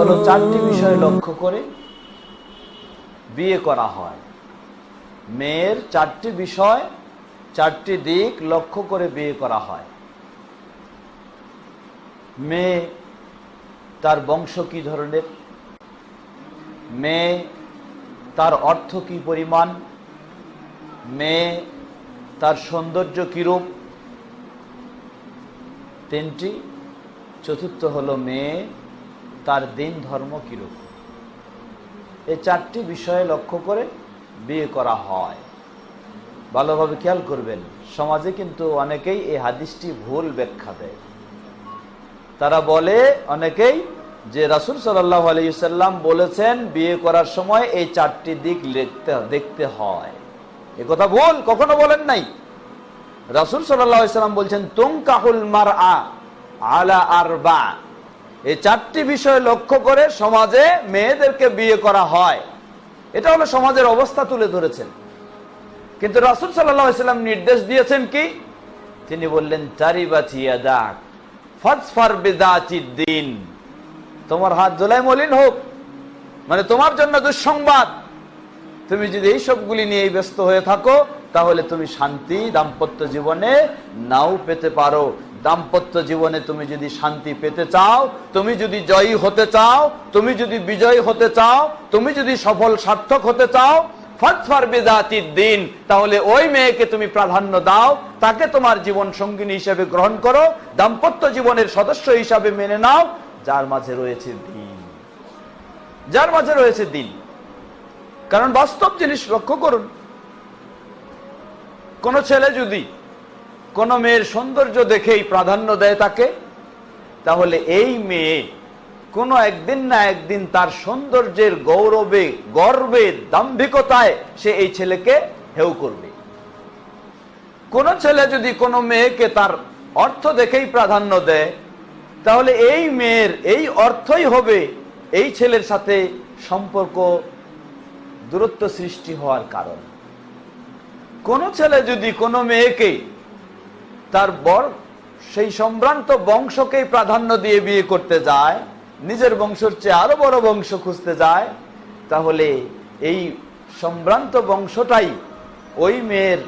হলো চারটি বিষয় লক্ষ্য করে বিয়ে করা হয়। মেয়ের চারটি বিষয়, চারটি দিক লক্ষ্য করে বিয়ে করা হয়। মেয়ে তার বংশ কি ধরনের? মেয়ে তার অর্থ কি পরিমাণ? মেয়ে তার সৌন্দর্য কিরূপ তিনটি। চতুর্থ হলো মেয়ে তার দিন ধর্ম কিরূপ? এই চারটি বিষয়ে লক্ষ্য করে বিয়ে করা হয়। ভালোভাবে খেয়াল করবেন, সমাজে কিন্তু অনেকেই এই হাদিসটি ভুল ব্যাখ্যা দেয়। তারা বলে অনেকেই যে রাসুল সাল্লাহ আলাইসাল্লাম বলেছেন, বিয়ে করার সময় এই চারটি দিক লিখতে, দেখতে হয়। এ কথা ভুল, কখনো বলেন নাই। রাসুল সাল্লাম বলছেন তুম কাহুল মার আলা আর বা এই চারটি বিষয় লক্ষ্য করে সমাজে মেয়েদেরকে বিয়ে করা হয়। এটা হলো সমাজের অবস্থা তুলে ধরেছেন। কিন্তু রাসুল সাল্লাম নির্দেশ দিয়েছেন কি? তিনি বললেন দিন তোমার হাত জোলাই মলিন হোক মানে তোমার জন্য দুঃসংবাদ। তুমি যদি এই সবগুলি নিয়ে ব্যস্ত হয়ে থাকো, তাহলে তুমি শান্তি দাম্পত্য জীবনে নাও পেতে পারো। দাম্পত্য জীবনে তুমি যদি শান্তি পেতে চাও, তুমি যদি জয়ী হতে চাও, তুমি যদি বিজয়ী হতে চাও, তুমি যদি সফল সার্থক হতে চাও ফটফার বেদাতির দিন, তাহলে ওই মেয়েকে তুমি প্রাধান্য দাও, তাকে তোমার জীবন সঙ্গিনী হিসেবে গ্রহণ করো, দাম্পত্য জীবনের সদস্য হিসাবে মেনে নাও, যার মাঝে রয়েছে দিন। যার মাঝে রয়েছে দিন। কারণ বাস্তব জিনিস লক্ষ্য করুন। কোন ছেলে যদি কোন মেয়ের সৌন্দর্য দেখেই প্রাধান্য দেয় তাকে, তাহলে এই মেয়ে কোনো একদিন না একদিন তার সৌন্দর্যের গৌরবে, গর্বে, দাম্ভিকতায় সে এই ছেলেকে হেউ করবে। কোন ছেলে যদি কোনো মেয়েকে তার অর্থ দেখেই প্রাধান্য দেয়, তাহলে এই মেয়ের এই অর্থই হবে এই ছেলের সাথে সম্পর্ক দূরত্ব সৃষ্টি হওয়ার কারণ। কোন ছেলে যদি কোনো মেয়েকে তার বর সেই সম্ভ্রান্ত বংশকেই প্রাধান্য দিয়ে বিয়ে করতে যায়, নিজের বংশের চেয়ে আরও বড় বংশ খুঁজতে যায়, তাহলে এই সম্ভ্রান্ত বংশটাই ওই মেয়ের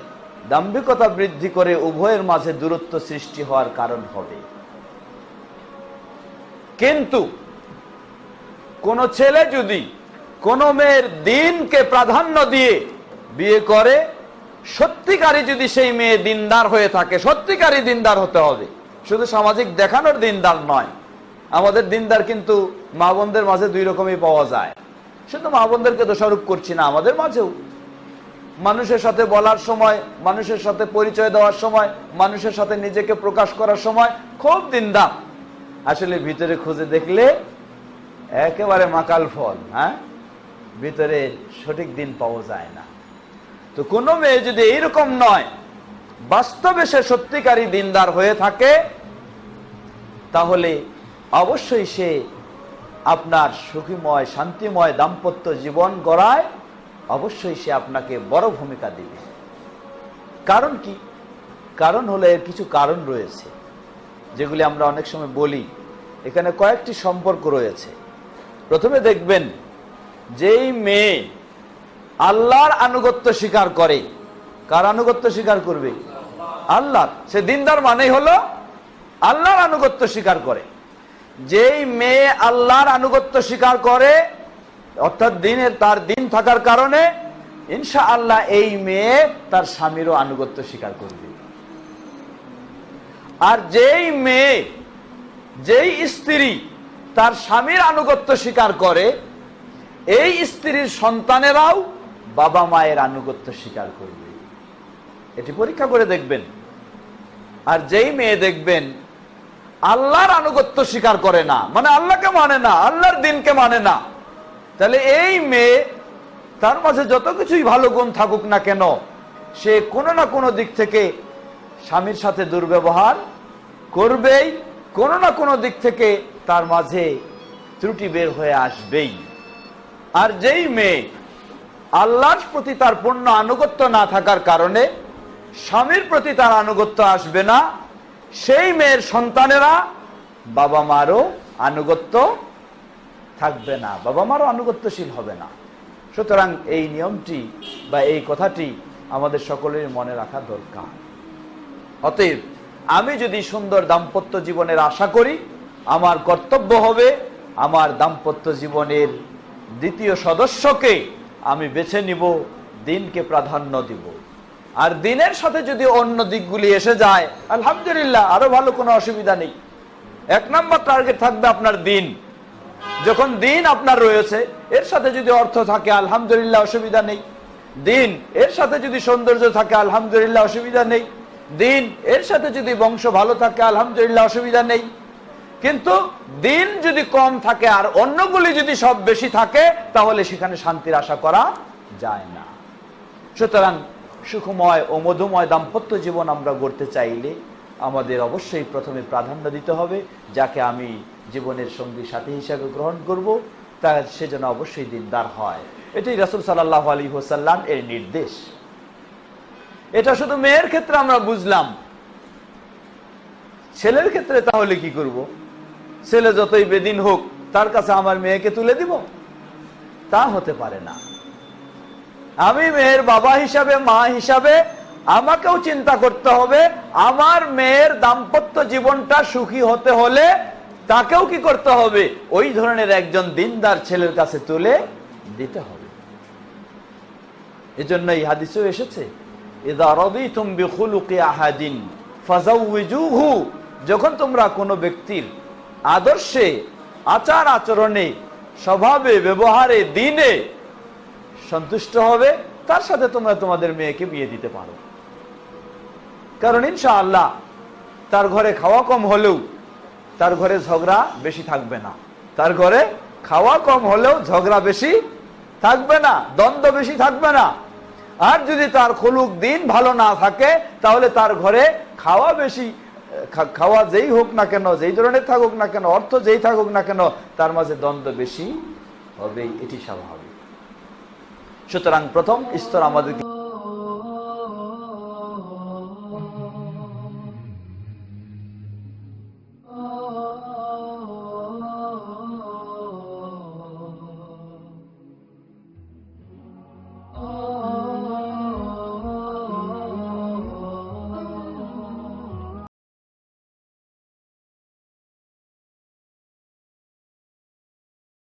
দাম্ভিকতা বৃদ্ধি করে উভয়ের মাঝে দূরত্ব সৃষ্টি হওয়ার কারণ হবে। কিন্তু কোন ছেলে যদি কোন মেয়ের দিনকে প্রাধান্য দিয়ে বিয়ে করে সত্যিকারই যদি সেই মেয়ে দিনদার হয়ে থাকে সত্যিকারই দিনদার হতে হবে। শুধু সামাজিক দেখানোর দিনদার নয়, আমাদের দিনদার কিন্তু মা বোনদের মাঝে দুই রকমই পাওয়া যায়। শুধু মা বোনদেরকে দোষারোপ করছি না, আমাদের মাঝেও। মানুষের সাথে বলার সময়, মানুষের সাথে পরিচয় দেওয়ার সময়, মানুষের সাথে নিজেকে প্রকাশ করার সময় খুব দিনদার। আসলে ভিতরে খুঁজে দেখলে একেবারে মাকাল ফল হ্যাঁ? ভিতরে সঠিক দিন পাওয়া যায় না। তো কোনো মেয়ে যদি এইরকম নয়, বাস্তবে সে সত্যিকারী দিনদার হয়ে থাকে, তাহলে অবশ্যই সে আপনার সুখীময়, শান্তিময়, দাম্পত্য জীবন গড়ায় অবশ্যই সে আপনাকে বড় ভূমিকা দিবে। কারণ কি? কারণ হলো এর কিছু কারণ রয়েছে, যেগুলি আমরা অনেক সময় বলি। এখানে কয়েকটি সম্পর্ক রয়েছে। প্রথমে দেখবেন, যেই মেয়ে আল্লাহর আনুগত্য স্বীকার করে। কার আনুগত্য স্বীকার করবে? আল্লাহ সে দিনদার মানেই হলো আল্লাহর আনুগত্য স্বীকার করে। যেই মেয়ে আল্লাহর আনুগত্য স্বীকার করে, অর্থাৎ দিনের তার দিন থাকার কারণে ইনশা আল্লাহ এই মেয়ে তার স্বামীরও আনুগত্য স্বীকার করবে। আর যেই মেয়ে, যেই স্ত্রী তার স্বামীর আনুগত্য স্বীকার করে, এই স্ত্রীর সন্তানেরাও বাবা মায়ের আনুগত্য স্বীকার করবে। এটি পরীক্ষা করে দেখবেন। আর যেই মেয়ে দেখবেন, আল্লাহর আনুগত্য স্বীকার করে না। মানে আল্লাহকে মানে না, আল্লাহর দিনকে মানে না। তাহলে এই মেয়ে, তার মাঝে যত কিছুই ভালো গুণ থাকুক না কেন, সে কোনো না কোনো দিক থেকে স্বামীর সাথে দুর্ব্যবহার করবেই, কোনো না কোনো দিক থেকে তার মাঝে ত্রুটি বের হয়ে আসবেই। আর যেই মেয়ে আল্লাহর প্রতি তার পূর্ণ আনুগত্য না থাকার কারণে স্বামীর প্রতি তার আনুগত্য আসবে না। সেই মেয়ের সন্তানেরা বাবা মারও আনুগত্য থাকবে না, বাবা মারও আনুগত্যশীল হবে না। সুতরাং এই নিয়মটি বা এই কথাটি আমাদের সকলের মনে রাখা দরকার। অতএব আমি যদি সুন্দর দাম্পত্য জীবনের আশা করি, আমার কর্তব্য হবে আমার দাম্পত্য জীবনের দ্বিতীয় সদস্যকে আমি বেছে নিব, দিনকে প্রাধান্য দিব। আর দিনের সাথে যদি অন্য দিকগুলি এসে যায়, আলহামদুলিল্লাহ, আরও ভালো কোনো অসুবিধা নেই। এক নম্বর টার্গেট থাকবে আপনার দিন। যখন দিন আপনার রয়েছে, এর সাথে যদি অর্থ থাকে, আলহামদুলিল্লাহ, অসুবিধা নেই। দিন, এর সাথে যদি সৌন্দর্য থাকে, আলহামদুলিল্লাহ, অসুবিধা নেই। দিন, এর সাথে যদি বংশ ভালো থাকে, আলহামদুলিল্লাহ, অসুবিধা নেই। কিন্তু দিন যদি কম থাকে আর অন্যগুলি যদি সব বেশি থাকে, তাহলে সেখানে শান্তির আশা করা যায় না। সুতরাং সুখময় ও মধুময় দাম্পত্য জীবন আমরা গড়তে চাইলে আমাদের অবশ্যই প্রথমে প্রাধান্য দিতে হবে, যাকে আমি জীবনের সঙ্গী সাথী হিসাবে গ্রহণ করব, তা সে যেন অবশ্যই দিনদার হয়। এটাই রাসুল সাল্লাহ আলী হোসাল্লাম এর নির্দেশ। এটা শুধু মেয়ের ক্ষেত্রে আমরা বুঝলাম। ছেলের ক্ষেত্রে তাহলে কি করব। ছেলে যতই বেদিন হোক, তার কাছে আমার মেয়েকে তুলে দিব? তা হতে পারে না। আমি মেয়ের বাবা হিসাবে, মা হিসাবে আমাকেও চিন্তা করতে হবে, আমার মেয়ের দাম্পত্য জীবনটা সুখী হতে হলে তাকেও কি করতে হবে? ওই ধরনের একজন দিনদার ছেলের কাছে তুলে দিতে হবে। এজন্য এই হাদিসেও এসেছে যখন তোমরা কোনো ব্যক্তির আদর্শে, আচার আচরণে, স্বভাবে, ব্যবহারে, দিনে সন্তুষ্ট হবে, তার সাথে তোমরা তোমাদের মেয়েকে বিয়ে দিতে পারো। কারণ ইনশাআল্লাহ তার ঘরে খাওয়া কম হলেও তার ঘরে ঝগড়া বেশি থাকবে না। তার ঘরে খাওয়া কম হলেও ঝগড়া বেশি থাকবে না, দ্বন্দ্ব বেশি থাকবে না। আর যদি তার খলুক দিন ভালো না থাকে, তাহলে তার ঘরে খাওয়া বেশি খাওয়া যেই হোক না কেন, যেই ধরনের থাকুক না কেন, অর্থ যেই থাকুক না কেন, তার মাঝে দ্বন্দ্ব বেশি হবে এটি স্বাভাবিক। সুতরাং প্রথম স্তর আমাদেরকে